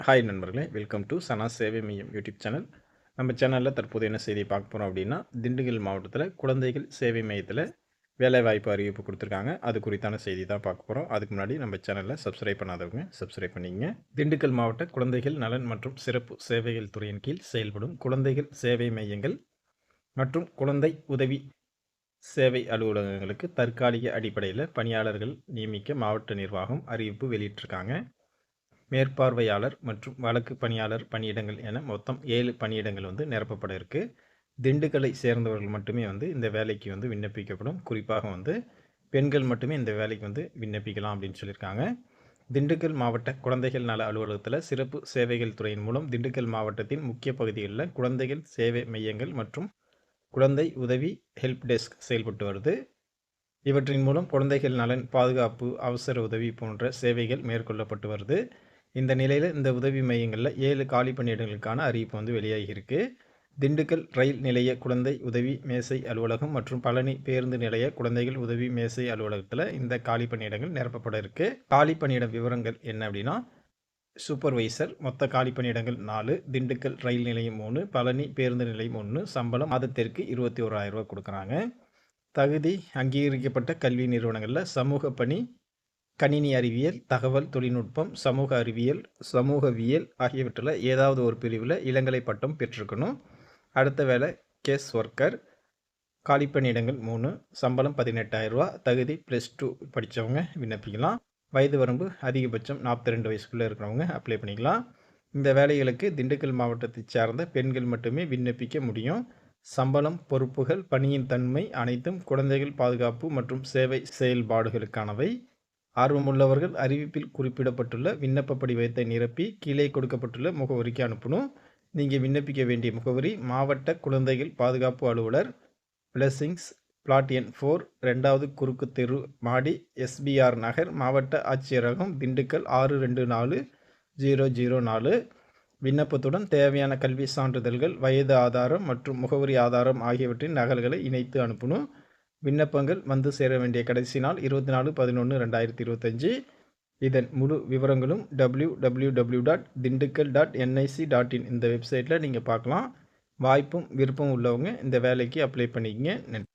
Hi நண்பர்களே welcome to சனா சேவை மையம் யூடியூப் சேனல் நம்ம சேனலில் தற்போது என்ன செய்தி பார்க்க போகிறோம் அப்படின்னா திண்டுக்கல் மாவட்டத்தில் குழந்தைகள் சேவை மையத்தில் வேலைவாய்ப்பு அறிவிப்பு கொடுத்துருக்காங்க. அது குறித்தான செய்தி தான் பார்க்க போகிறோம் அதுக்கு முன்னாடி நம்ம சேனலில் சப்ஸ்கிரைப் பண்ணாதவங்க சப்ஸ்கிரைப் பண்ணிங்க திண்டுக்கல் மாவட்ட குழந்தைகள் நலன் மற்றும் சிறப்பு சேவைகள் துறையின் கீழ் செயல்படும் குழந்தைகள் சேவை மையங்கள் மற்றும் குழந்தை உதவி சேவை அலுவலகங்களுக்கு தற்காலிக அடிப்படையில் பணியாளர்கள் நியமிக்க மாவட்ட நிர்வாகம் அறிவிப்பு வெளியிட்டிருக்காங்க. மேற்பார்வையாளர் மற்றும் வழக்கு பணியாளர் பணியிடங்கள் என மொத்தம் ஏழு பணியிடங்கள் வந்து நிரப்பப்பட இருக்குது திண்டுக்கலை சேர்ந்தவர்கள் மட்டுமே வந்து இந்த வேலைக்கு வந்து விண்ணப்பிக்கப்படும். குறிப்பாக வந்து பெண்கள் மட்டுமே இந்த வேலைக்கு வந்து விண்ணப்பிக்கலாம் அப்படின்னு சொல்லியிருக்காங்க. திண்டுக்கல் மாவட்ட குழந்தைகள் நல அலுவலகத்தில் சிறப்பு சேவைகள் துறையின் மூலம் திண்டுக்கல் மாவட்டத்தின் முக்கிய பகுதிகளில் குழந்தைகள் சேவை மையங்கள் மற்றும் குழந்தை உதவி ஹெல்ப் டெஸ்க் செயல்பட்டு வருது. இவற்றின் மூலம் குழந்தைகள் நலன் பாதுகாப்பு அவசர உதவி போன்ற சேவைகள் மேற்கொள்ளப்பட்டு வருது. இந்த நிலையில் இந்த உதவி மையங்களில் ஏழு காலி பணியிடங்களுக்கான அறிவிப்பு வந்து வெளியாகியிருக்கு. திண்டுக்கல் ரயில் நிலைய குழந்தை உதவி மேசை அலுவலகம் மற்றும் பழனி பேருந்து நிலைய குழந்தைகள் உதவி மேசை அலுவலகத்தில் இந்த காலி பணியிடங்கள் நிரப்பப்பட இருக்கு. காலி பணியிட விவரங்கள் என்ன அப்படின்னா சூப்பர்வைசர் மொத்த காலி பணியிடங்கள் நாலு திண்டுக்கல் ரயில் நிலையம் மூணு பழனி பேருந்து நிலையம் ஒன்று சம்பளம் மாதத்திற்கு இருபத்தி ஓராயிரம் ரூபா கொடுக்குறாங்க. தகுதி அங்கீகரிக்கப்பட்ட கல்வி நிறுவனங்களில் சமூக பணி கணினி அறிவியல் தகவல் தொழில்நுட்பம் சமூக அறிவியல் சமூகவியல் ஆகியவற்றில் ஏதாவது ஒரு பிரிவில் இளங்கலை பட்டம் பெற்றிருக்கணும். அடுத்த வேலை கேஸ் ஒர்க்கர். காலிப்பணியிடங்கள் மூணு சம்பளம் பதினெட்டாயிரரூவா தகுதி ப்ளஸ் டூ படித்தவங்க விண்ணப்பிக்கலாம். வயது வரம்பு அதிகபட்சம் நாற்பத்தி ரெண்டு வயசுக்குள்ளே இருக்கிறவங்க அப்ளை பண்ணிக்கலாம். இந்த வேலைகளுக்கு திண்டுக்கல் மாவட்டத்தை சார்ந்த பெண்கள் மட்டுமே விண்ணப்பிக்க முடியும். சம்பளம் பொறுப்புகள் பணியின் தன்மை அனைத்தும் குழந்தைகள் பாதுகாப்பு மற்றும் சேவை செயல்பாடுகளுக்கானவை. ஆர்வமுள்ளவர்கள் அறிவிப்பில் குறிப்பிடப்பட்டுள்ள விண்ணப்ப படிவத்தை நிரப்பி கீழே கொடுக்கப்பட்டுள்ள முகவரிக்கு அனுப்பணும். நீங்கள் விண்ணப்பிக்க வேண்டிய முகவரி மாவட்ட குழந்தைகள் பாதுகாப்பு அலுவலர் பிளஸிங்ஸ் பிளாட் எண் ஃபோர் ரெண்டாவது குறுக்கு தெரு மாடி எஸ்பிஆர் நகர் மாவட்ட ஆட்சியரகம் திண்டுக்கல் ஆறு ரெண்டு நாலு ஜீரோ ஜீரோ நாலு. விண்ணப்பத்துடன் தேவையான கல்வி சான்றிதழ்கள் வயது ஆதாரம் மற்றும் முகவரி ஆதாரம் ஆகியவற்றின் நகல்களை இணைத்து அனுப்பணும். விண்ணப்பங்கள் வந்து சேர வேண்டிய கடைசி நாள் இருபத்தி நாலு பதினொன்று ரெண்டாயிரத்தி இருபத்தஞ்சி. இதன் முழு விவரங்களும் W W W dot Dindigul dot NIC dot in இந்த வெப்சைட்டில் நீங்கள் பார்க்கலாம். வாய்ப்பும் விருப்பம் உள்ளவங்க இந்த வேலைக்கு அப்ளை பண்ணிக்கங்க. நன்றி.